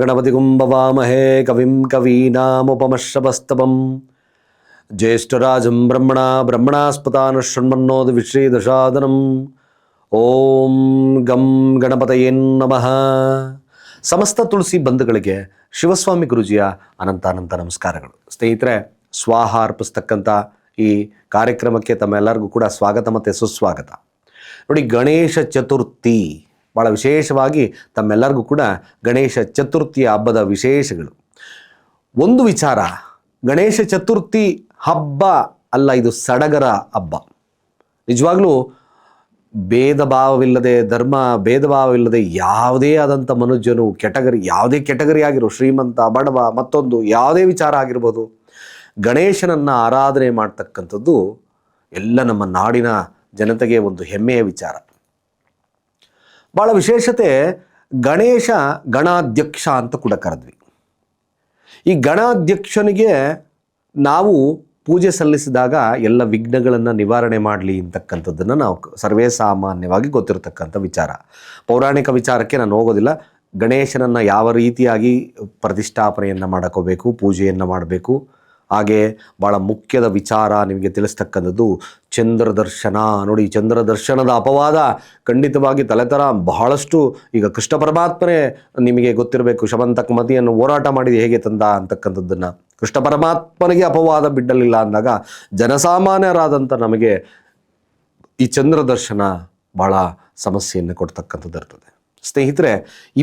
ಗಣಪತಿ ಕುಂಭವಾಮಹೇ ಕವಿಂ ಕವೀನಾಮುಪಮಶ್ರವಸ್ತವಂ ಜ್ಯೇಷ್ಠರಾಜಂ ಬ್ರಹ್ಮಣ ಬ್ರಹ್ಮಣಾಸ್ಪತಾನ ಶೃಣ್ಮನ್ನೋದು ವಿಶ್ರೀದಶಾದನಂ ಓಂ ಗಂ ಗಣಪತಯೇನ್ ನಮಃ ಸಮಸ್ತ ತುಳಸಿ ಬಂಧುಗಳಿಗೆ ಶಿವಸ್ವಾಮಿ ಗುರುಜಿಯ ಅನಂತಾನಂತ ನಮಸ್ಕಾರಗಳು. ಸ್ನೇಹಿತರೆ, ಸ್ವಾಹ ಅರ್ಪಿಸ್ತಕ್ಕಂಥ ಈ ಕಾರ್ಯಕ್ರಮಕ್ಕೆ ತಮ್ಮೆಲ್ಲರಿಗೂ ಕೂಡ ಸ್ವಾಗತ ಮತ್ತು ಸುಸ್ವಾಗತ. ನೋಡಿ, ಗಣೇಶ ಚತುರ್ಥಿ ಭಾಳ ವಿಶೇಷವಾಗಿ ತಮ್ಮೆಲ್ಲರಿಗೂ ಕೂಡ ಗಣೇಶ ಚತುರ್ಥಿಯ ಹಬ್ಬದ ವಿಶೇಷಗಳು. ಒಂದು ವಿಚಾರ, ಗಣೇಶ ಚತುರ್ಥಿ ಹಬ್ಬ ಅಲ್ಲ, ಇದು ಸಡಗರ ಹಬ್ಬ. ನಿಜವಾಗ್ಲೂ ಭೇದ ಭಾವವಿಲ್ಲದೆ ಧರ್ಮ ಭೇದ ಭಾವವಿಲ್ಲದೆ ಯಾವುದೇ ಆದಂಥ ಮನುಷ್ಯನು ಕೆಟಗರಿ, ಯಾವುದೇ ಕೆಟಗರಿ ಆಗಿರೋ ಶ್ರೀಮಂತ, ಬಡವ, ಮತ್ತೊಂದು ಯಾವುದೇ ವಿಚಾರ ಆಗಿರ್ಬೋದು, ಗಣೇಶನನ್ನು ಆರಾಧನೆ ಮಾಡ್ತಕ್ಕಂಥದ್ದು ಎಲ್ಲ ನಮ್ಮ ನಾಡಿನ ಜನತೆಗೆ ಒಂದು ಹೆಮ್ಮೆಯ ವಿಚಾರ. ಭಾಳ ವಿಶೇಷತೆ ಗಣೇಶ ಗಣಾಧ್ಯಕ್ಷ ಅಂತ ಕೂಡ ಕರೆದ್ವಿ. ಈ ಗಣಾಧ್ಯಕ್ಷನಿಗೆ ನಾವು ಪೂಜೆ ಸಲ್ಲಿಸಿದಾಗ ಎಲ್ಲ ವಿಘ್ನಗಳನ್ನು ನಿವಾರಣೆ ಮಾಡಲಿ ಅಂತಕ್ಕಂಥದ್ದನ್ನು ನಾವು ಸರ್ವೇ ಸಾಮಾನ್ಯವಾಗಿ ಗೊತ್ತಿರತಕ್ಕಂಥ ವಿಚಾರ. ಪೌರಾಣಿಕ ವಿಚಾರಕ್ಕೆ ನಾನು ಹೋಗೋದಿಲ್ಲ. ಗಣೇಶನನ್ನು ಯಾವ ರೀತಿಯಾಗಿ ಪ್ರತಿಷ್ಠಾಪನೆಯನ್ನು ಮಾಡಕೋಬೇಕು, ಪೂಜೆಯನ್ನು ಮಾಡಬೇಕು ಹಾಗೆ ಭಾಳ ಮುಖ್ಯದ ವಿಚಾರ ನಿಮಗೆ ತಿಳಿಸ್ತಕ್ಕಂಥದ್ದು ಚಂದ್ರ ದರ್ಶನ ನೋಡಿ ಚಂದ್ರ ದರ್ಶನದ ಅಪವಾದ ಖಂಡಿತವಾಗಿ ತಲೆತರ ಬಹಳಷ್ಟು ಈಗ ಕೃಷ್ಣ ಪರಮಾತ್ಮನೇ ನಿಮಗೆ ಗೊತ್ತಿರಬೇಕು ಶಮಂತಕ್ ಮತಿಯನ್ನು ಹೋರಾಟ ಮಾಡಿದ ಹೇಗೆ ತಂದ ಅಂತಕ್ಕಂಥದ್ದನ್ನು. ಕೃಷ್ಣ ಪರಮಾತ್ಮನಿಗೆ ಅಪವಾದ ಬಿಡಲಿಲ್ಲ ಅಂದಾಗ ಜನಸಾಮಾನ್ಯರಾದಂಥ ನಮಗೆ ಈ ಚಂದ್ರ ದರ್ಶನ ಬಹಳ ಸಮಸ್ಯೆಯನ್ನು ಕೊಡ್ತಕ್ಕಂಥದ್ದು ಇರ್ತದೆ. ಸ್ನೇಹಿತರೆ,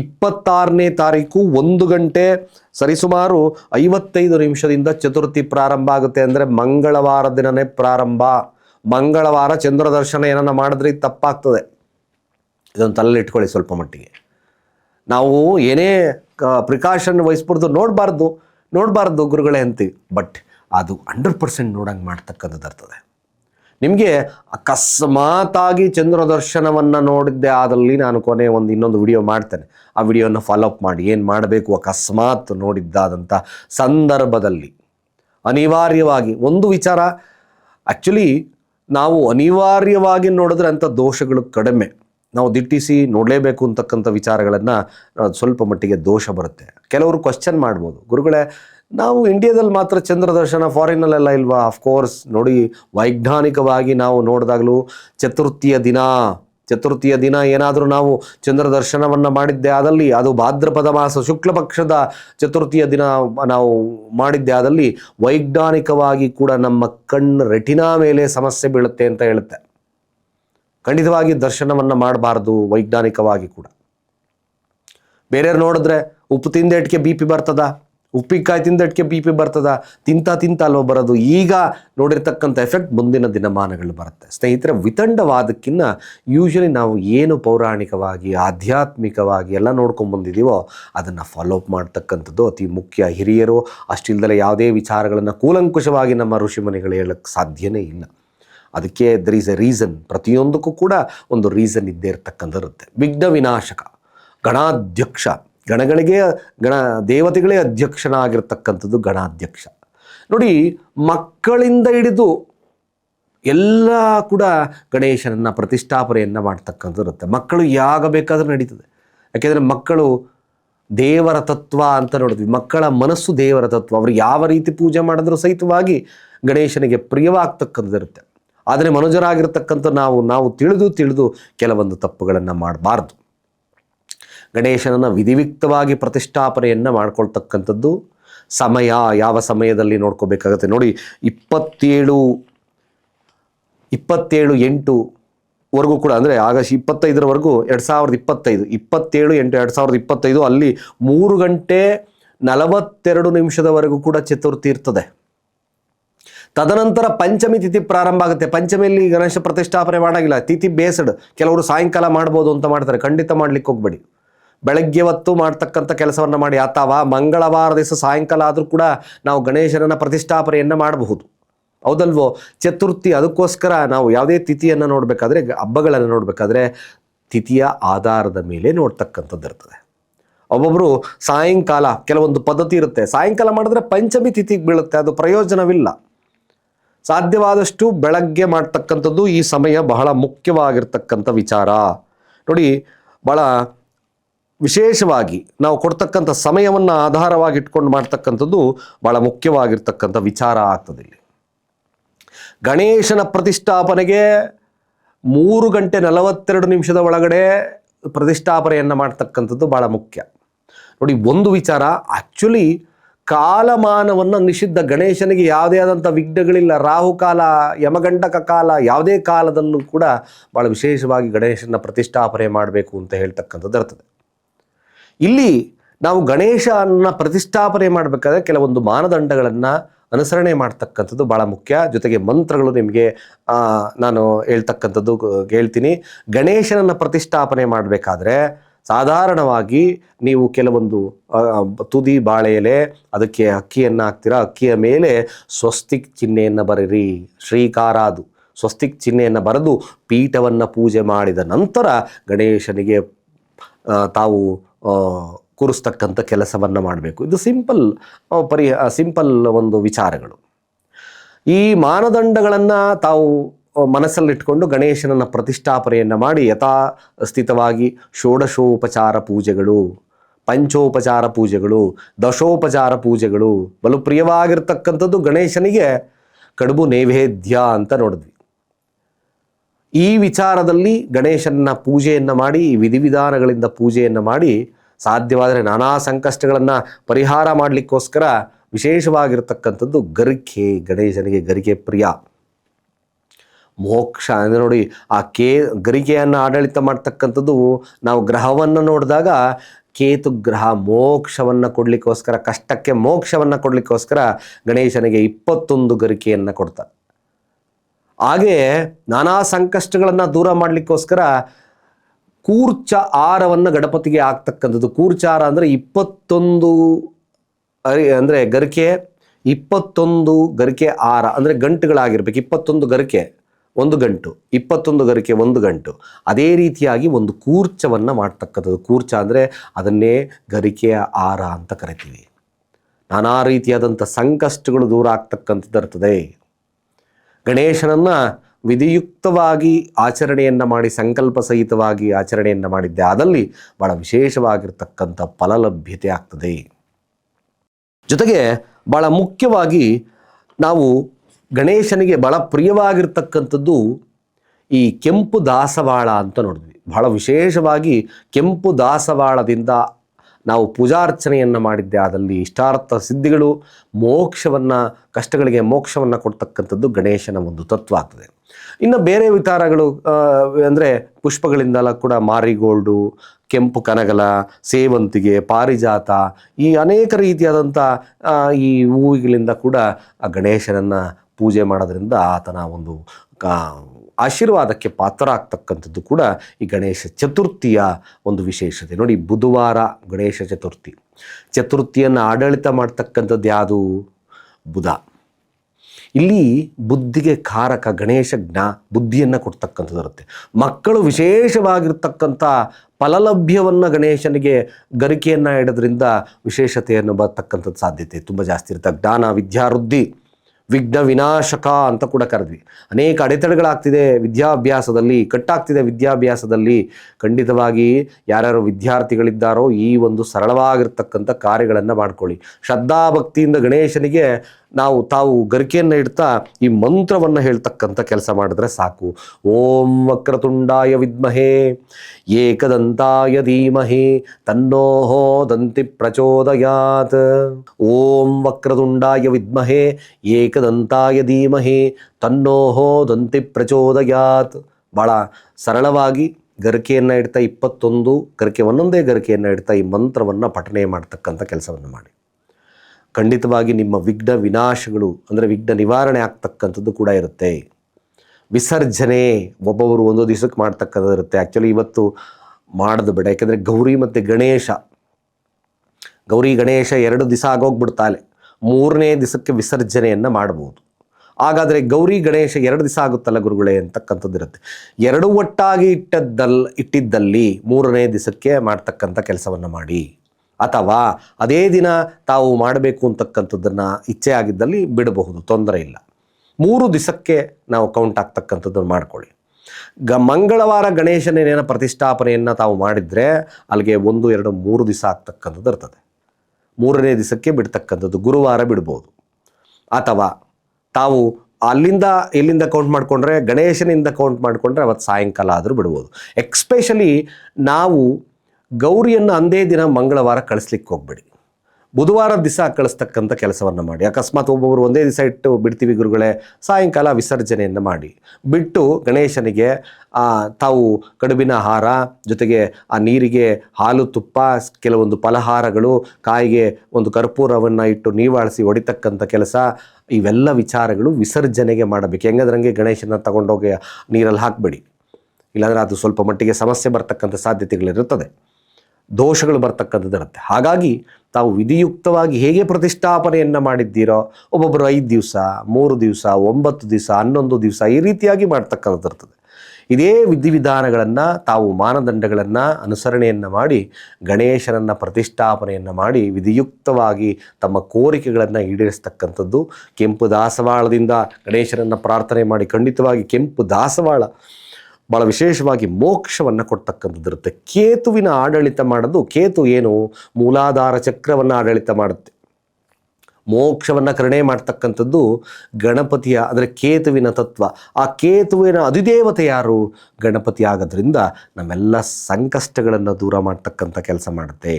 ಇಪ್ಪತ್ತಾರನೇ ತಾರೀಕು ಒಂದು ಗಂಟೆ, ಸರಿಸುಮಾರು ಐವತ್ತೈದು ನಿಮಿಷದಿಂದ ಚತುರ್ಥಿ ಪ್ರಾರಂಭ ಆಗುತ್ತೆ ಅಂದರೆ ಮಂಗಳವಾರ ದಿನನೇ ಪ್ರಾರಂಭ. ಮಂಗಳವಾರ ಚಂದ್ರ ದರ್ಶನ ಏನನ್ನ ಮಾಡಿದ್ರೆ ತಪ್ಪಾಗ್ತದೆ. ಇದೊಂದು ತಲೆಯಲ್ಲಿ ಇಟ್ಕೊಳ್ಳಿ ಸ್ವಲ್ಪ ಮಟ್ಟಿಗೆ. ನಾವು ಏನೇ ಪ್ರಿಕಾಷನ್ ವಹಿಸ್ಬಾರ್ದು, ನೋಡಬಾರ್ದು ನೋಡಬಾರ್ದು ಗುರುಗಳೇ ಅಂತೀವಿ. ಬಟ್ ಅದು ಹಂಡ್ರೆಡ್ ಪರ್ಸೆಂಟ್ ನೋಡಂಗೆ ಮಾಡ್ತಕ್ಕಂಥದ್ದು ಇರ್ತದೆ ನಿಮಗೆ ಅಕಸ್ಮಾತಾಗಿ ಚಂದ್ರ ದರ್ಶನವನ್ನು ನೋಡಿದ್ದೆ ಆದಲ್ಲಿ ನಾನು ಕೊನೆ ಒಂದು ಇನ್ನೊಂದು ವಿಡಿಯೋ ಮಾಡ್ತೇನೆ. ಆ ವಿಡಿಯೋನ ಫಾಲೋ ಅಪ್ ಮಾಡಿ, ಏನು ಮಾಡಬೇಕು ಅಕಸ್ಮಾತ್ ನೋಡಿದ್ದಾದಂಥ ಸಂದರ್ಭದಲ್ಲಿ. ಅನಿವಾರ್ಯವಾಗಿ ಒಂದು ವಿಚಾರ ಆ್ಯಕ್ಚುಲಿ ನಾವು ಅನಿವಾರ್ಯವಾಗಿ ನೋಡಿದ್ರೆ ಅಂಥ ದೋಷಗಳು ಕಡಿಮೆ. ನಾವು ದಿಟ್ಟಿಸಿ ನೋಡಲೇಬೇಕು ಅಂತಕ್ಕಂಥ ವಿಚಾರಗಳನ್ನು ಸ್ವಲ್ಪ ಮಟ್ಟಿಗೆ ದೋಷ ಬರುತ್ತೆ. ಕೆಲವರು ಕ್ವಶನ್ ಮಾಡ್ಬೋದು. ಗುರುಗಳೇ ನಾವು ಇಂಡಿಯಾದಲ್ಲಿ ಮಾತ್ರ ಚಂದ್ರದರ್ಶನ ಫಾರಿನಲ್ಲೆಲ್ಲ ಇಲ್ವಾ? ಅಫ್ಕೋರ್ಸ್ ನೋಡಿ, ವೈಜ್ಞಾನಿಕವಾಗಿ ನಾವು ನೋಡಿದಾಗಲೂ ಚತುರ್ಥಿಯ ದಿನ. ಚತುರ್ಥಿಯ ದಿನ ಏನಾದರೂ ನಾವು ಚಂದ್ರ ದರ್ಶನವನ್ನು ಮಾಡಿದ್ದೆ ಆದಲ್ಲಿ, ಅದು ಭಾದ್ರಪದ ಮಾಸ ಶುಕ್ಲ ಪಕ್ಷದ ಚತುರ್ಥಿಯ ದಿನ ನಾವು ಮಾಡಿದ್ದೆ ಆದಲ್ಲಿ ವೈಜ್ಞಾನಿಕವಾಗಿ ಕೂಡ ನಮ್ಮ ಕಣ್ಣು ರೆಟಿನಾ ಮೇಲೆ ಸಮಸ್ಯೆ ಬೀಳುತ್ತೆ ಅಂತ ಹೇಳುತ್ತೆ. ಖಂಡಿತವಾಗಿ ದರ್ಶನವನ್ನು ಮಾಡಬಾರ್ದು ವೈಜ್ಞಾನಿಕವಾಗಿ ಕೂಡ. ಬೇರೆಯವ್ರು ನೋಡಿದ್ರೆ ಉಪ್ಪು ತಿಂದೇಟ್ಗೆ ಬಿ ಪಿ ಬರ್ತದ? ಉಪ್ಪಿನಕಾಯಿ ತಿಂದಟ್ಕೆ ಬಿ ಪಿ ಬರ್ತದ, ತಿಂತ ತಿಂತ ಅಲ್ವ ಬರೋದು, ಈಗ ನೋಡಿರ್ತಕ್ಕಂಥ ಎಫೆಕ್ಟ್ ಮುಂದಿನ ದಿನಮಾನಗಳು ಬರುತ್ತೆ. ಸ್ನೇಹಿತರೆ ವಿತಂಡವಾದಕ್ಕಿಂತ ಯೂಶಲಿ ನಾವು ಏನು ಪೌರಾಣಿಕವಾಗಿ, ಆಧ್ಯಾತ್ಮಿಕವಾಗಿ ಎಲ್ಲ ನೋಡ್ಕೊಂಡು ಬಂದಿದ್ದೀವೋ ಅದನ್ನು ಫಾಲೋ ಅಪ್ ಮಾಡ್ತಕ್ಕಂಥದ್ದು ಅತಿ ಮುಖ್ಯ. ಹಿರಿಯರು ಅಷ್ಟಿಲ್ದಲೆ ಯಾವುದೇ ವಿಚಾರಗಳನ್ನು ಕೂಲಂಕುಷವಾಗಿ ನಮ್ಮ ಋಷಿಮುನಿಗಳು ಹೇಳಕ್ಕೆ ಸಾಧ್ಯನೇ ಇಲ್ಲ. ಅದಕ್ಕೆ ದರ್ ಈಸ್ ಎ ರೀಸನ್ ಪ್ರತಿಯೊಂದಕ್ಕೂ ಕೂಡ ಒಂದು ರೀಸನ್ ಇದ್ದೇ ಇರ್ತಕ್ಕಂಥರುತ್ತೆ ವಿಘ್ನ ವಿನಾಶಕ, ಗಣಾಧ್ಯಕ್ಷ. ಗಣಗಳಿಗೆ, ಗಣ ದೇವತೆಗಳೇ ಅಧ್ಯಕ್ಷನಾಗಿರ್ತಕ್ಕಂಥದ್ದು ಗಣಾಧ್ಯಕ್ಷ. ನೋಡಿ, ಮಕ್ಕಳಿಂದ ಹಿಡಿದು ಎಲ್ಲ ಕೂಡ ಗಣೇಶನನ್ನು ಪ್ರತಿಷ್ಠಾಪನೆಯನ್ನು ಮಾಡ್ತಕ್ಕಂಥದ್ದು ಇರುತ್ತೆ. ಮಕ್ಕಳು ಯಾಗ ಬೇಕಾದರೂ ನಡೀತದೆ. ಯಾಕೆಂದರೆ ಮಕ್ಕಳು ದೇವರ ತತ್ವ ಅಂತ ನೋಡಿದ್ವಿ. ಮಕ್ಕಳ ಮನಸ್ಸು ದೇವರ ತತ್ವ. ಅವರು ಯಾವ ರೀತಿ ಪೂಜೆ ಮಾಡಿದ್ರೂ ಸಹಿತವಾಗಿ ಗಣೇಶನಿಗೆ ಪ್ರಿಯವಾಗ್ತಕ್ಕಂಥದ್ದು ಇರುತ್ತೆ. ಆದರೆ ಮನುಜರಾಗಿರ್ತಕ್ಕಂಥ ನಾವು ನಾವು ತಿಳಿದು ತಿಳಿದು ಕೆಲವೊಂದು ತಪ್ಪುಗಳನ್ನು ಮಾಡಬಾರ್ದು. ಗಣೇಶನನ್ನು ವಿಧಿವಿಕ್ತವಾಗಿ ಪ್ರತಿಷ್ಠಾಪನೆಯನ್ನು ಮಾಡ್ಕೊಳ್ತಕ್ಕಂಥದ್ದು ಸಮಯ, ಯಾವ ಸಮಯದಲ್ಲಿ ನೋಡ್ಕೋಬೇಕಾಗತ್ತೆ. ನೋಡಿ, ಇಪ್ಪತ್ತೇಳು ಇಪ್ಪತ್ತೇಳು ಎಂಟು ವರೆಗೂ ಕೂಡ, ಅಂದರೆ ಆಗಸ್ಟ್ ಇಪ್ಪತ್ತೈದರವರೆಗೂ ಎರಡು ಸಾವಿರದ ಇಪ್ಪತ್ತೈದು, ಇಪ್ಪತ್ತೇಳು ಎಂಟು ಎರಡು ಸಾವಿರದ ಇಪ್ಪತ್ತೈದು, ಅಲ್ಲಿ ಮೂರು ಗಂಟೆ ನಲವತ್ತೆರಡು ನಿಮಿಷದವರೆಗೂ ಕೂಡ ಚತುರ್ಥಿ ಇರ್ತದೆ. ತದನಂತರ ಪಂಚಮಿ ತಿಥಿ ಪ್ರಾರಂಭ ಆಗುತ್ತೆ. ಪಂಚಮಿಯಲ್ಲಿ ಗಣೇಶ ಪ್ರತಿಷ್ಠಾಪನೆ ಮಾಡಾಗಿಲ್ಲ. ತಿಥಿ ಬೇಸಡ್. ಕೆಲವರು ಸಾಯಂಕಾಲ ಮಾಡ್ಬೋದು ಅಂತ ಮಾಡ್ತಾರೆ. ಖಂಡಿತ ಮಾಡ್ಲಿಕ್ಕೆ ಹೋಗ್ಬೇಡಿ. ಬೆಳಗ್ಗೆ ಹೊತ್ತು ಮಾಡ್ತಕ್ಕಂಥ ಕೆಲಸವನ್ನು ಮಾಡಿ ಆತಾವ ಮಂಗಳವಾರ ದಿವಸ ಸಾಯಂಕಾಲ ಆದರೂ ಕೂಡ ನಾವು ಗಣೇಶನನ್ನು ಪ್ರತಿಷ್ಠಾಪನೆಯನ್ನು ಮಾಡಬಹುದು. ಹೌದಲ್ವೋ? ಚತುರ್ಥಿ ಅದಕ್ಕೋಸ್ಕರ ನಾವು ಯಾವುದೇ ತಿಥಿಯನ್ನು ನೋಡಬೇಕಾದ್ರೆ, ಹಬ್ಬಗಳನ್ನು ನೋಡಬೇಕಾದ್ರೆ ತಿಥಿಯ ಆಧಾರದ ಮೇಲೆ ನೋಡ್ತಕ್ಕಂಥದ್ದು ಇರ್ತದೆ. ಒಬ್ಬೊಬ್ಬರು ಸಾಯಂಕಾಲ ಕೆಲವೊಂದು ಪದ್ಧತಿ ಇರುತ್ತೆ. ಸಾಯಂಕಾಲ ಮಾಡಿದ್ರೆ ಪಂಚಮಿ ತಿಥಿಗೆ ಬೀಳುತ್ತೆ. ಅದು ಪ್ರಯೋಜನವಿಲ್ಲ. ಸಾಧ್ಯವಾದಷ್ಟು ಬೆಳಗ್ಗೆ ಮಾಡ್ತಕ್ಕಂಥದ್ದು ಈ ಸಮಯ ಬಹಳ ಮುಖ್ಯವಾಗಿರ್ತಕ್ಕಂಥ ವಿಚಾರ. ನೋಡಿ ಭಾಳ ವಿಶೇಷವಾಗಿ ನಾವು ಕೊಡ್ತಕ್ಕಂಥ ಸಮಯವನ್ನು ಆಧಾರವಾಗಿ ಇಟ್ಕೊಂಡು ಮಾಡ್ತಕ್ಕಂಥದ್ದು ಭಾಳ ಮುಖ್ಯವಾಗಿರ್ತಕ್ಕಂಥ ವಿಚಾರ ಆಗ್ತದೆ ಇಲ್ಲಿ. ಗಣೇಶನ ಪ್ರತಿಷ್ಠಾಪನೆಗೆ ಮೂರು ಗಂಟೆ ನಲವತ್ತೆರಡು ನಿಮಿಷದ ಒಳಗಡೆ ಪ್ರತಿಷ್ಠಾಪನೆಯನ್ನು ಮಾಡ್ತಕ್ಕಂಥದ್ದು ಭಾಳ ಮುಖ್ಯ. ನೋಡಿ, ಒಂದು ವಿಚಾರ ಆ್ಯಕ್ಚುಲಿ ಕಾಲಮಾನವನ್ನು ನಿಷಿದ್ಧ ಗಣೇಶನಿಗೆ ಯಾವುದೇ ಆದಂಥ ವಿಘ್ನಗಳಿಲ್ಲ. ರಾಹುಕಾಲ, ಯಮಗಂಟಕ ಕಾಲ, ಯಾವುದೇ ಕಾಲದಲ್ಲೂ ಕೂಡ ಭಾಳ ವಿಶೇಷವಾಗಿ ಗಣೇಶನ ಪ್ರತಿಷ್ಠಾಪನೆ ಮಾಡಬೇಕು ಅಂತ ಹೇಳ್ತಕ್ಕಂಥದ್ದು ಇರ್ತದೆ. ಇಲ್ಲಿ ನಾವು ಗಣೇಶನ ಪ್ರತಿಷ್ಠಾಪನೆ ಮಾಡಬೇಕಾದ್ರೆ ಕೆಲವೊಂದು ಮಾನದಂಡಗಳನ್ನು ಅನುಸರಣೆ ಮಾಡ್ತಕ್ಕಂಥದ್ದು ಭಾಳ ಮುಖ್ಯ. ಜೊತೆಗೆ ಮಂತ್ರಗಳು ನಿಮಗೆ ನಾನು ಹೇಳ್ತಕ್ಕಂಥದ್ದು ಹೇಳ್ತೀನಿ. ಗಣೇಶನನ್ನು ಪ್ರತಿಷ್ಠಾಪನೆ ಮಾಡಬೇಕಾದ್ರೆ ಸಾಧಾರಣವಾಗಿ ನೀವು ಕೆಲವೊಂದು ತುದಿ ಬಾಳೆ ಎಲೆ, ಅದಕ್ಕೆ ಅಕ್ಕಿಯನ್ನು ಹಾಕ್ತೀರಾ? ಅಕ್ಕಿಯ ಮೇಲೆ ಸ್ವಸ್ತಿಕ್ ಚಿಹ್ನೆಯನ್ನು ಬರೀರಿ. ಶ್ರೀಕಾರ ಅದು ಸ್ವಸ್ತಿಕ್ ಚಿಹ್ನೆಯನ್ನು ಬರೆದು ಪೀಠವನ್ನು ಪೂಜೆ ಮಾಡಿದ ನಂತರ ಗಣೇಶನಿಗೆ ತಾವು ಕೂರಿಸ್ತಕ್ಕಂಥ ಕೆಲಸವನ್ನು ಮಾಡಬೇಕು. ಇದು ಸಿಂಪಲ್ ಪರಿಹ ಪರಿ ಸಿಂಪಲ್ ಒಂದು ವಿಚಾರಗಳು. ಈ ಮಾನದಂಡಗಳನ್ನು ತಾವು ಮನಸ್ಸಲ್ಲಿಟ್ಕೊಂಡು ಗಣೇಶನನ್ನು ಪ್ರತಿಷ್ಠಾಪನೆಯನ್ನು ಮಾಡಿ ಯಥಾಸ್ಥಿತವಾಗಿ ಷೋಡಶೋಪಚಾರ ಪೂಜೆಗಳು, ಪಂಚೋಪಚಾರ ಪೂಜೆಗಳು, ದಶೋಪಚಾರ ಪೂಜೆಗಳು, ಬಲು ಪ್ರಿಯವಾಗಿರ್ತಕ್ಕಂಥದ್ದು ಗಣೇಶನಿಗೆ ಕಡುಬು ನೈವೇದ್ಯ ಅಂತ ನೋಡಿದ್ವಿ. ಈ ವಿಚಾರದಲ್ಲಿ ಗಣೇಶನ ಪೂಜೆಯನ್ನು ಮಾಡಿ ವಿಧಿವಿಧಾನಗಳಿಂದ ಪೂಜೆಯನ್ನು ಮಾಡಿ ಸಾಧ್ಯವಾದರೆ ನಾನಾ ಸಂಕಷ್ಟಗಳನ್ನು ಪರಿಹಾರ ಮಾಡಲಿಕ್ಕೋಸ್ಕರ ವಿಶೇಷವಾಗಿರ್ತಕ್ಕಂಥದ್ದು ಗರಿಕೆ, ಗಣೇಶನಿಗೆ ಗರಿಕೆ ಪ್ರಿಯ. ಮೋಕ್ಷ ಅಂದರೆ ನೋಡಿ, ಆ ಕೇ, ಗರಿಕೆಯನ್ನು ಆಡಳಿತ ಮಾಡ್ತಕ್ಕಂಥದ್ದು ನಾವು ಗ್ರಹವನ್ನು ನೋಡಿದಾಗ ಕೇತು ಗ್ರಹ ಮೋಕ್ಷವನ್ನು ಕೊಡಲಿಕ್ಕೋಸ್ಕರ, ಕಷ್ಟಕ್ಕೆ ಮೋಕ್ಷವನ್ನು ಕೊಡಲಿಕ್ಕೋಸ್ಕರ ಗಣೇಶನಿಗೆ ಇಪ್ಪತ್ತೊಂದು ಗರಿಕೆಯನ್ನು ಕೊಡ್ತಾರೆ. ಹಾಗೆ ನಾನಾ ಸಂಕಷ್ಟಗಳನ್ನು ದೂರ ಮಾಡಲಿಕ್ಕೋಸ್ಕರ ಕೂರ್ಚ ಆರವನ್ನು ಗಣಪತಿಗೆ ಆಗ್ತಕ್ಕಂಥದ್ದು. ಕೂರ್ಚಾರ ಅಂದರೆ ಇಪ್ಪತ್ತೊಂದು ಅರಿ ಅಂದರೆ ಗರಿಕೆ, ಇಪ್ಪತ್ತೊಂದು ಗರಿಕೆ ಆರ ಅಂದರೆ ಗಂಟುಗಳಾಗಿರ್ಬೇಕು. ಇಪ್ಪತ್ತೊಂದು ಗರಿಕೆ, ಒಂದು ಗಂಟು. ಇಪ್ಪತ್ತೊಂದು ಗರಿಕೆ, ಒಂದು ಗಂಟು. ಅದೇ ರೀತಿಯಾಗಿ ಒಂದು ಕೂರ್ಚವನ್ನು ಮಾಡ್ತಕ್ಕಂಥದ್ದು. ಕೂರ್ಚ ಅಂದರೆ ಅದನ್ನೇ ಗರಿಕೆಯ ಆರ ಅಂತ ಕರಿತೀವಿ. ನಾನಾ ರೀತಿಯಾದಂಥ ಸಂಕಷ್ಟಗಳು ದೂರ ಆಗ್ತಕ್ಕಂಥದ್ದು ಇರ್ತದೆ ಗಣೇಶನನ್ನ ವಿಧಿಯುಕ್ತವಾಗಿ ಆಚರಣೆಯನ್ನು ಮಾಡಿ ಸಂಕಲ್ಪ ಸಹಿತವಾಗಿ ಆಚರಣೆಯನ್ನು ಮಾಡಿದ್ದೆ. ಆದಲ್ಲಿ ಬಹಳ ವಿಶೇಷವಾಗಿರ್ತಕ್ಕಂಥ ಫಲಲಭ್ಯತೆ ಆಗ್ತದೆ. ಜೊತೆಗೆ ಬಹಳ ಮುಖ್ಯವಾಗಿ ನಾವು ಗಣೇಶನಿಗೆ ಬಹಳ ಪ್ರಿಯವಾಗಿರ್ತಕ್ಕಂಥದ್ದು ಈ ಕೆಂಪು ದಾಸವಾಳ ಅಂತ ನೋಡಿದ್ವಿ. ಬಹಳ ವಿಶೇಷವಾಗಿ ಕೆಂಪು ದಾಸವಾಳದಿಂದ ನಾವು ಪೂಜಾರ್ಚನೆಯನ್ನು ಮಾಡಿದ್ದೆ ಅದರಲ್ಲಿ ಇಷ್ಟಾರ್ಥ ಸಿದ್ಧಿಗಳು ಮೋಕ್ಷವನ್ನು, ಕಷ್ಟಗಳಿಗೆ ಮೋಕ್ಷವನ್ನು ಕೊಡ್ತಕ್ಕಂಥದ್ದು ಗಣೇಶನ ಒಂದು ತತ್ವ ಆಗ್ತದೆ. ಇನ್ನು ಬೇರೆ ವಿಚಾರಗಳು ಅಂದರೆ ಪುಷ್ಪಗಳಿಂದಲ್ಲ ಕೂಡ ಮಾರಿಗೋಲ್ಡು, ಕೆಂಪು ಕನಗಲ, ಸೇವಂತಿಗೆ, ಪಾರಿಜಾತ ಈ ಅನೇಕ ರೀತಿಯಾದಂಥ ಈ ಹೂವುಗಳಿಂದ ಕೂಡ ಆ ಗಣೇಶನನ್ನು ಪೂಜೆ ಮಾಡೋದ್ರಿಂದ ಆತನ ಒಂದು ಆಶೀರ್ವಾದಕ್ಕೆ ಪಾತ್ರ ಆಗ್ತಕ್ಕಂಥದ್ದು ಕೂಡ ಈ ಗಣೇಶ ಚತುರ್ಥಿಯ ಒಂದು ವಿಶೇಷತೆ. ನೋಡಿ, ಬುಧವಾರ ಗಣೇಶ ಚತುರ್ಥಿ. ಚತುರ್ಥಿಯನ್ನು ಆಡಳಿತ ಮಾಡ್ತಕ್ಕಂಥದ್ದು ಯಾವುದು? ಬುಧ. ಇಲ್ಲಿ ಬುದ್ಧಿಗೆ ಕಾರಕ ಗಣೇಶ ಜ್ಞಾ, ಬುದ್ಧಿಯನ್ನು ಕೊಡ್ತಕ್ಕಂಥದ್ದು ಇರುತ್ತೆ. ಮಕ್ಕಳು ವಿಶೇಷವಾಗಿರ್ತಕ್ಕಂಥ ಫಲಲಭ್ಯವನ್ನು ಗಣೇಶನಿಗೆ ಗರಿಕೆಯನ್ನು ಇಡೋದ್ರಿಂದ ವಿಶೇಷತೆಯನ್ನು ಬರ್ತಕ್ಕಂಥದ್ದು ಸಾಧ್ಯತೆ. ತುಂಬ ಜಾಸ್ತಿ ಇರುತ್ತೆ. ಜ್ಞಾನ ವಿದ್ಯಾವೃದ್ಧಿ. ವಿಘ್ನ ವಿನಾಶಕ ಅಂತ ಕೂಡ ಕರೆದ್ವಿ. ಅನೇಕ ಅಡೆತಡೆಗಳಾಗ್ತಿದೆ ವಿದ್ಯಾಭ್ಯಾಸದಲ್ಲಿ, ಕಟ್ಟಾಗ್ತಿದೆ ವಿದ್ಯಾಭ್ಯಾಸದಲ್ಲಿ. ಖಂಡಿತವಾಗಿ ಯಾರ್ಯಾರು ವಿದ್ಯಾರ್ಥಿಗಳಿದ್ದಾರೋ ಈ ಒಂದು ಸರಳವಾಗಿರ್ತಕ್ಕಂಥ ಕಾರ್ಯಗಳನ್ನು ಮಾಡ್ಕೊಳ್ಳಿ. ಶ್ರದ್ಧಾಭಕ್ತಿಯಿಂದ ಗಣೇಶನಿಗೆ ನಾವು ತಾವು ಗರಿಕೆಯನ್ನು ಇಡ್ತಾ ಈ ಮಂತ್ರವನ್ನು ಹೇಳ್ತಕ್ಕಂಥ ಕೆಲಸ ಮಾಡಿದ್ರೆ ಸಾಕು. ಓಂ ವಕ್ರತುಂಡಾಯ ವಿದ್ಮಹೇ, ಏಕದಂತಾಯ ಧೀಮಹಿ ತನ್ನೋಹೋ ದಂತಿ ಪ್ರಚೋದಯಾತ್. ಓಂ ವಕ್ರತುಂಡಾಯ ವಿದ್ಮಹೇ, ಏಕದಂತಾಯ ಧೀಮಹಿ ತನ್ನೋಹೋ ದಂತಿ ಪ್ರಚೋದಯಾತ್. ಭಾಳ ಸರಳವಾಗಿ ಗರಿಕೆಯನ್ನು ಇಡ್ತಾ ಇಪ್ಪತ್ತೊಂದು, ಗರಿಕೆ ಒಂದೊಂದೇ ಗರಿಕೆಯನ್ನು ಇಡ್ತಾ ಈ ಮಂತ್ರವನ್ನು ಪಠನೆ ಮಾಡ್ತಕ್ಕಂಥ ಕೆಲಸವನ್ನು ಮಾಡಿ. ಖಂಡಿತವಾಗಿ ನಿಮ್ಮ ವಿಘ್ನ ವಿನಾಶಗಳು ಅಂದರೆ ವಿಘ್ನ ನಿವಾರಣೆ ಆಗ್ತಕ್ಕಂಥದ್ದು ಕೂಡ ಇರುತ್ತೆ. ವಿಸರ್ಜನೆ ಒಬ್ಬೊಬ್ಬರು ಒಂದು ದಿವಸಕ್ಕೆ ಮಾಡ್ತಕ್ಕಂಥದ್ದು ಇರುತ್ತೆ. ಆ್ಯಕ್ಚುಲಿ ಇವತ್ತು ಮಾಡೋದು ಬೇಡ. ಯಾಕೆಂದರೆ ಗೌರಿ ಮತ್ತು ಗಣೇಶ. ಗೌರಿ, ಗಣೇಶ ಎರಡು ದಿವಸ ಆಗೋಗ್ಬಿಡ್ತಾಳೆ. ಮೂರನೇ ದಿವಸಕ್ಕೆ ವಿಸರ್ಜನೆಯನ್ನು ಮಾಡ್ಬೋದು. ಹಾಗಾದರೆ ಗೌರಿ, ಗಣೇಶ ಎರಡು ದಿವಸ ಆಗುತ್ತಲ್ಲ ಗುರುಗಳೇ ಅಂತಕ್ಕಂಥದ್ದು ಇರುತ್ತೆ. ಎರಡು ಒಟ್ಟಾಗಿ ಇಟ್ಟದ್ದಲ್, ಇಟ್ಟಿದ್ದಲ್ಲಿ ಮೂರನೇ ದಿವಸಕ್ಕೆ ಮಾಡ್ತಕ್ಕಂಥ ಕೆಲಸವನ್ನು ಮಾಡಿ. ಅಥವಾ ಅದೇ ದಿನ ತಾವು ಮಾಡಬೇಕು ಅಂತಕ್ಕಂಥದ್ದನ್ನು ಇಚ್ಛೆ ಆಗಿದ್ದಲ್ಲಿ ಬಿಡಬಹುದು, ತೊಂದರೆ ಇಲ್ಲ. ಮೂರು ದಿವಸಕ್ಕೆ ನಾವು ಕೌಂಟ್ ಆಗ್ತಕ್ಕಂಥದ್ದನ್ನು ಮಾಡ್ಕೊಳ್ಳಿ. ಗ ಮಂಗಳವಾರ ಗಣೇಶನೇನ ಪ್ರತಿಷ್ಠಾಪನೆಯನ್ನು ತಾವು ಮಾಡಿದರೆ ಅಲ್ಲಿಗೆ ಒಂದು, ಎರಡು, ಮೂರು ದಿವಸ ಆಗ್ತಕ್ಕಂಥದ್ದು ಇರ್ತದೆ. ಮೂರನೇ ದಿವಸಕ್ಕೆ ಬಿಡ್ತಕ್ಕಂಥದ್ದು, ಗುರುವಾರ ಬಿಡ್ಬೋದು. ಅಥವಾ ತಾವು ಅಲ್ಲಿಂದ ಇಲ್ಲಿಂದ ಕೌಂಟ್ ಮಾಡಿಕೊಂಡ್ರೆ, ಗಣೇಶನಿಂದ ಕೌಂಟ್ ಮಾಡಿಕೊಂಡ್ರೆ ಅವತ್ತು ಸಾಯಂಕಾಲ ಆದರೂ ಬಿಡ್ಬೋದು. ಎಕ್ಸ್ಪೆಷಲಿ ನಾವು ಗೌರಿಯನ್ನು ಅಂದೇ ದಿನ ಮಂಗಳವಾರ ಕಳಿಸ್ಲಿಕ್ಕೆ ಹೋಗ್ಬೇಡಿ. ಬುಧವಾರ ದಿವಸ ಕಳಿಸ್ತಕ್ಕಂಥ ಕೆಲಸವನ್ನು ಮಾಡಿ. ಅಕಸ್ಮಾತ್ ಒಬ್ಬೊಬ್ಬರು ಒಂದೇ ದಿವಸ ಇಟ್ಟು ಬಿಡ್ತೀವಿ ಗುರುಗಳೇ, ಸಾಯಂಕಾಲ ವಿಸರ್ಜನೆಯನ್ನು ಮಾಡಿ. ಬಿಟ್ಟು ಗಣೇಶನಿಗೆ ತಾವು ಕಡುಬಿನ ಹಾರ, ಜೊತೆಗೆ ಆ ನೀರಿಗೆ ಹಾಲು, ತುಪ್ಪ, ಕೆಲವೊಂದು ಫಲಹಾರಗಳು, ಕಾಯಿಗೆ ಒಂದು ಕರ್ಪೂರವನ್ನು ಇಟ್ಟು ನೀವಾಳಿಸಿ ಹೊಡಿತಕ್ಕಂಥ ಕೆಲಸ, ಇವೆಲ್ಲ ವಿಚಾರಗಳು ವಿಸರ್ಜನೆಗೆ ಮಾಡಬೇಕು. ಹೆಂಗದ್ರಂಗೆ ಗಣೇಶನ ತಗೊಂಡೋಗಿ ನೀರಲ್ಲಿ ಹಾಕಬೇಡಿ. ಇಲ್ಲಾಂದರೆ ಅದು ಸ್ವಲ್ಪ ಮಟ್ಟಿಗೆ ಸಮಸ್ಯೆ ಬರ್ತಕ್ಕಂಥ ಸಾಧ್ಯತೆಗಳಿರುತ್ತದೆ. ದೋಷಗಳು ಬರ್ತಕ್ಕಂಥದ್ದು ಇರುತ್ತೆ ಹಾಗಾಗಿ ತಾವು ವಿಧಿಯುಕ್ತವಾಗಿ ಹೇಗೆ ಪ್ರತಿಷ್ಠಾಪನೆಯನ್ನು ಮಾಡಿದ್ದೀರೋ ಒಬ್ಬೊಬ್ಬರು ಐದು ದಿವಸ, ಮೂರು ದಿವಸ, ಒಂಬತ್ತು ದಿವಸ, ಹನ್ನೊಂದು ದಿವಸ ಈ ರೀತಿಯಾಗಿ ಮಾಡ್ತಕ್ಕಂಥದ್ದು ಇರ್ತದೆ ಇದೇ ವಿಧಿವಿಧಾನಗಳನ್ನು, ತಾವು ಮಾನದಂಡಗಳನ್ನು ಅನುಸರಣೆಯನ್ನು ಮಾಡಿ, ಗಣೇಶನನ್ನು ಪ್ರತಿಷ್ಠಾಪನೆಯನ್ನು ಮಾಡಿ ವಿಧಿಯುಕ್ತವಾಗಿ ತಮ್ಮ ಕೋರಿಕೆಗಳನ್ನು ಈಡೇರಿಸ್ತಕ್ಕಂಥದ್ದು, ಕೆಂಪು ದಾಸವಾಳದಿಂದ ಗಣೇಶನನ್ನು ಪ್ರಾರ್ಥನೆ ಮಾಡಿ ಖಂಡಿತವಾಗಿ ಕೆಂಪು ದಾಸವಾಳ ಭಾಳ ವಿಶೇಷವಾಗಿ ಮೋಕ್ಷವನ್ನು ಕೊಡ್ತಕ್ಕಂಥದ್ದು ಇರುತ್ತೆ ಕೇತುವಿನ ಆಡಳಿತ ಮಾಡೋದು, ಕೇತು ಏನು? ಮೂಲಾಧಾರ ಚಕ್ರವನ್ನು ಆಡಳಿತ ಮಾಡುತ್ತೆ. ಮೋಕ್ಷವನ್ನು ಕರುಣೆ ಮಾಡ್ತಕ್ಕಂಥದ್ದು ಗಣಪತಿಯ, ಅಂದರೆ ಕೇತುವಿನ ತತ್ವ. ಆ ಕೇತುವಿನ ಅಧಿದೇವತೆ ಯಾರು? ಗಣಪತಿ ಆಗೋದ್ರಿಂದ ನಮ್ಮೆಲ್ಲ ಸಂಕಷ್ಟಗಳನ್ನು ದೂರ ಮಾಡ್ತಕ್ಕಂಥ ಕೆಲಸ ಮಾಡುತ್ತೆ.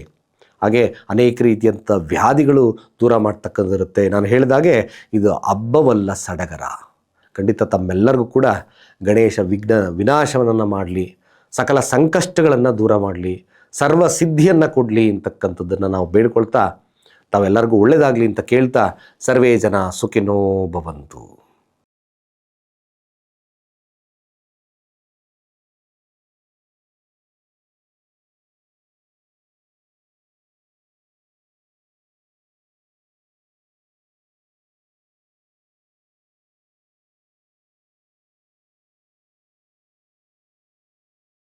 ಹಾಗೆ ಅನೇಕ ರೀತಿಯಂಥ ವ್ಯಾಧಿಗಳು ದೂರ ಮಾಡ್ತಕ್ಕಂಥದ್ದಿರುತ್ತೆ. ನಾನು ಹೇಳಿದಾಗೆ ಇದು ಹಬ್ಬವಲ್ಲ ಸಡಗರ. ಖಂಡಿತ ತಮ್ಮೆಲ್ಲರಿಗೂ ಕೂಡ ಗಣೇಶ ವಿಘ್ನ ವಿನಾಶವನ್ನು ಮಾಡಲಿ, ಸಕಲ ಸಂಕಷ್ಟಗಳನ್ನು ದೂರ ಮಾಡಲಿ, ಸರ್ವ ಸಿದ್ಧಿಯನ್ನು ಕೊಡಲಿ ಅಂತಕ್ಕಂಥದ್ದನ್ನು ನಾವು ಬೇಡ್ಕೊಳ್ತಾ, ತಾವೆಲ್ಲರಿಗೂ ಒಳ್ಳೆಯದಾಗಲಿ ಅಂತ ಕೇಳ್ತಾ, ಸರ್ವೇ ಜನ ಸುಖಿನೋ ಭವಂತು.